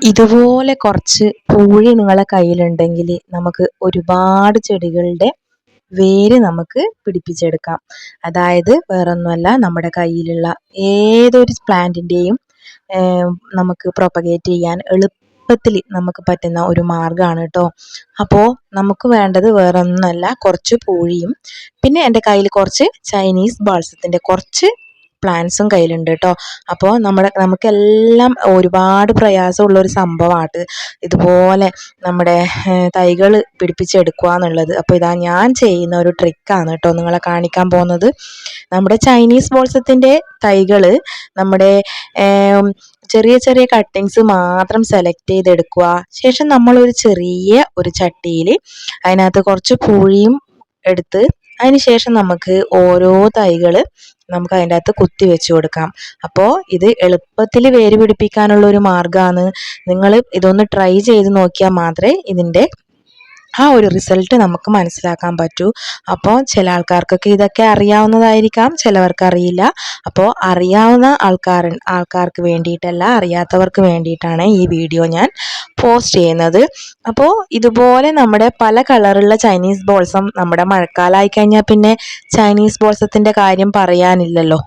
ഇതുപോലെ കുറച്ച് പൂഴി നിങ്ങളെ കയ്യിലുണ്ടെങ്കിൽ നമുക്ക് ഒരുപാട് ചെടികളുടെ വേര് നമുക്ക് പിടിപ്പിച്ചെടുക്കാം. അതായത് വേറൊന്നുമല്ല നമ്മുടെ കയ്യിലുള്ള ഏതൊരു പ്ലാന്റിന്റെയും നമുക്ക് പ്രൊപ്പഗേറ്റ് ചെയ്യാൻ എളുപ്പത്തിൽ നമുക്ക് പറ്റുന്ന ഒരു മാർഗമാണ് കേട്ടോ അപ്പോൾ നമുക്ക് വേണ്ടത് വേറൊന്നുമല്ല കുറച്ച് പൂഴിയും പിന്നെ എന്റെ കയ്യിൽ കുറച്ച് ചൈനീസ് ബാൾസത്തിന്റെ കുറച്ച് പ്ലാൻസും കയ്യിലുണ്ട് കേട്ടോ അപ്പോൾ നമ്മുടെ നമുക്കെല്ലാം ഒരുപാട് പ്രയാസമുള്ള ഒരു സംഭവമാണ് ഇതുപോലെ നമ്മുടെ തൈകൾ പിടിപ്പിച്ചെടുക്കുക എന്നുള്ളത് അപ്പോൾ ഇതാ ഞാൻ ചെയ്യുന്ന ഒരു ട്രിക്കാണ് കേട്ടോ നിങ്ങളെ കാണിക്കാൻ പോകുന്നത്. നമ്മുടെ ചൈനീസ് ബോൾസത്തിന്റെ തൈകൾ നമ്മുടെ ചെറിയ ചെറിയ കട്ടിങ്സ് മാത്രം സെലക്ട് ചെയ്തെടുക്കുക ശേഷം നമ്മളൊരു ചെറിയ ഒരു ചട്ടിയിൽ അതിനകത്ത് കുറച്ച് പുഴിയും എടുത്ത് അതിന് ശേഷം നമുക്ക് ഓരോ തൈകൾ നമുക്ക് അതിന്റെ അകത്ത് കുത്തി വെച്ച് കൊടുക്കാം. അപ്പോൾ ഇത് എളുപ്പത്തിൽ വേര് പിടിപ്പിക്കാനുള്ള ഒരു മാർഗമാണ്. നിങ്ങൾ ഇതൊന്ന് ട്രൈ ചെയ്ത് നോക്കിയാൽ മാത്രമേ ഇതിന്റെ ആ ഒരു റിസൾട്ട് നമുക്ക് മനസ്സിലാക്കാൻ പറ്റൂ. അപ്പോൾ ചില ആൾക്കാർക്കൊക്കെ ഇതൊക്കെ അറിയാവുന്നതായിരിക്കാം ചിലവർക്ക് അറിയില്ല. അപ്പോൾ അറിയാവുന്ന ആൾക്കാർ ആൾക്കാർക്ക് വേണ്ടിയിട്ടല്ല അറിയാത്തവർക്ക് വേണ്ടിയിട്ടാണ് ഈ വീഡിയോ ഞാൻ പോസ്റ്റ് ചെയ്യുന്നത്. അപ്പോൾ ഇതുപോലെ നമ്മുടെ പല കളറുള്ള ചൈനീസ് ബോൾസം നമ്മുടെ മഴക്കാലമായി കഴിഞ്ഞാൽ പിന്നെ ചൈനീസ് ബോൾസത്തിന്റെ കാര്യം പറയാനില്ലല്ലോ.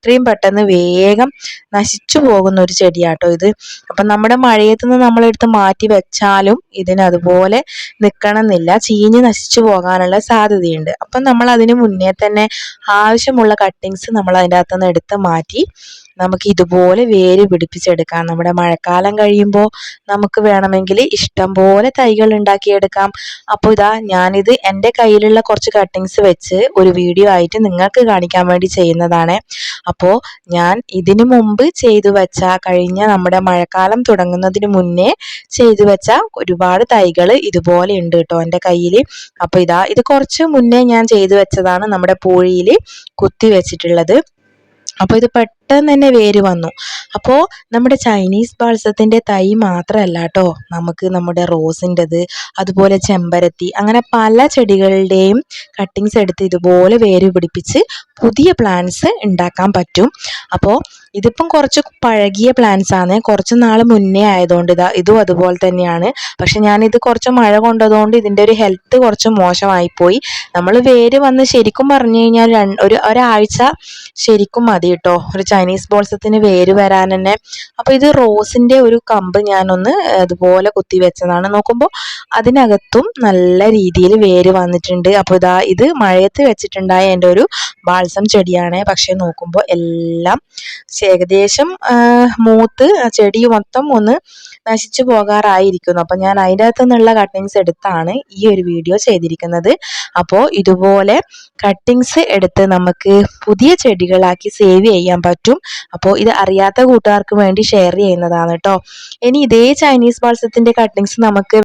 എത്രയും പെട്ടെന്ന് വേഗം നശിച്ചു പോകുന്ന ഒരു ചെടിയാട്ടോ ഇത്. അപ്പം നമ്മുടെ മഴയത്ത് നിന്ന് നമ്മളെടുത്ത് മാറ്റി വെച്ചാലും ഇതിന് അതുപോലെ നിൽക്കണമെന്നില്ല ചീഞ്ഞ് നശിച്ചു പോകാനുള്ള സാധ്യതയുണ്ട്. അപ്പം നമ്മൾ അതിന് മുന്നേ തന്നെ ആവശ്യമുള്ള കട്ടിങ്സ് നമ്മൾ അതിന്റെ അകത്തുനിന്ന് എടുത്ത് മാറ്റി നമുക്ക് ഇതുപോലെ വേര് പിടിപ്പിച്ചെടുക്കാം. നമ്മുടെ മഴക്കാലം കഴിയുമ്പോൾ നമുക്ക് വേണമെങ്കിൽ ഇഷ്ടം പോലെ തൈകൾ ഉണ്ടാക്കിയെടുക്കാം. അപ്പോൾ ഇതാ ഞാനിത് എന്റെ കയ്യിലുള്ള കുറച്ച് കട്ടിങ്സ് വെച്ച് ഒരു വീഡിയോ ആയിട്ട് നിങ്ങൾക്ക് കാണിക്കാൻ വേണ്ടി ചെയ്യുന്നതാണ്. അപ്പോൾ ഞാൻ ഇതിനു മുമ്പ് ചെയ്തു വെച്ച കഴിഞ്ഞ നമ്മുടെ മഴക്കാലം തുടങ്ങുന്നതിന് മുന്നേ ചെയ്തു വെച്ച ഒരുപാട് തൈകൾ ഇതുപോലെ ഉണ്ട് കേട്ടോ എന്റെ കയ്യിൽ. അപ്പോൾ ഇതാ ഇത് കുറച്ച് മുന്നേ ഞാൻ ചെയ്തു വെച്ചതാണ് നമ്മുടെ പൂഴിയിൽ കുത്തി വെച്ചിട്ടുള്ളത്. അപ്പോൾ ഇത് പെട്ടെന്ന് തന്നെ വേര് വന്നു. അപ്പോൾ നമ്മുടെ ചൈനീസ് ബാൾസത്തിന്റെ തൈ മാത്രമല്ല കേട്ടോ നമുക്ക് നമ്മുടെ റോസിന്റെത് അതുപോലെ ചെമ്പരത്തി അങ്ങനെ പല ചെടികളുടെയും കട്ടിങ്സ് എടുത്ത് ഇതുപോലെ വേര് പിടിപ്പിച്ച് പുതിയ പ്ലാന്റ്സ് ഉണ്ടാക്കാൻ പറ്റും. അപ്പോൾ ഇതിപ്പം കുറച്ച് പഴകിയ പ്ലാന്റ്സ് ആണ്. കുറച്ച് നാൾ മുന്നേ ആയതുകൊണ്ട് ഇതാ ഇതും അതുപോലെ തന്നെയാണ്. പക്ഷെ ഞാനിത് കുറച്ച് മഴ കൊണ്ടതുകൊണ്ട് ഇതിന്റെ ഒരു ഹെൽത്ത് കുറച്ച് മോശമായിപ്പോയി. നമ്മൾ വേര് വന്ന് ശരിക്കും പറഞ്ഞു കഴിഞ്ഞാൽ ഒരു ഒരാഴ്ച ശരിക്കും മതി കേട്ടോ ഒരു ചൈനീസ് ബോൾസത്തിന് വേര് വരാൻ തന്നെ. അപ്പോൾ ഇത് റോസിന്റെ ഒരു കമ്പ് ഞാനൊന്ന് അതുപോലെ കുത്തി വെച്ചതാണ്. നോക്കുമ്പോൾ അതിനകത്തും നല്ല രീതിയിൽ വേര് വന്നിട്ടുണ്ട്. അപ്പോൾ ഇതാ ഇത് മഴയത്ത് വെച്ചിട്ടുണ്ടായ എന്റെ ഒരു ബാൾസം ചെടിയാണ്. പക്ഷേ നോക്കുമ്പോൾ എല്ലാം ഏകദേശം മൂത്ത് ചെടി മൊത്തം ഒന്ന് നശിച്ചു പോകാറായിരിക്കുന്നു. അപ്പം ഞാൻ അതിന്റെ അകത്തു നിന്നുള്ള കട്ടിങ്സ് എടുത്താണ് ഈ ഒരു വീഡിയോ ചെയ്തിരിക്കുന്നത്. അപ്പോൾ ഇതുപോലെ കട്ടിങ്സ് എടുത്ത് നമുക്ക് പുതിയ ചെടികളാക്കി സേവ് ചെയ്യാൻ പറ്റും. അപ്പോൾ ഇത് അറിയാത്ത കൂട്ടുകാർക്ക് വേണ്ടി ഷെയർ ചെയ്യുന്നതാണ് കേട്ടോ ഇനി ഇതേ ചൈനീസ് മത്സ്യത്തിന്റെ കട്ടിങ്സ് നമുക്ക്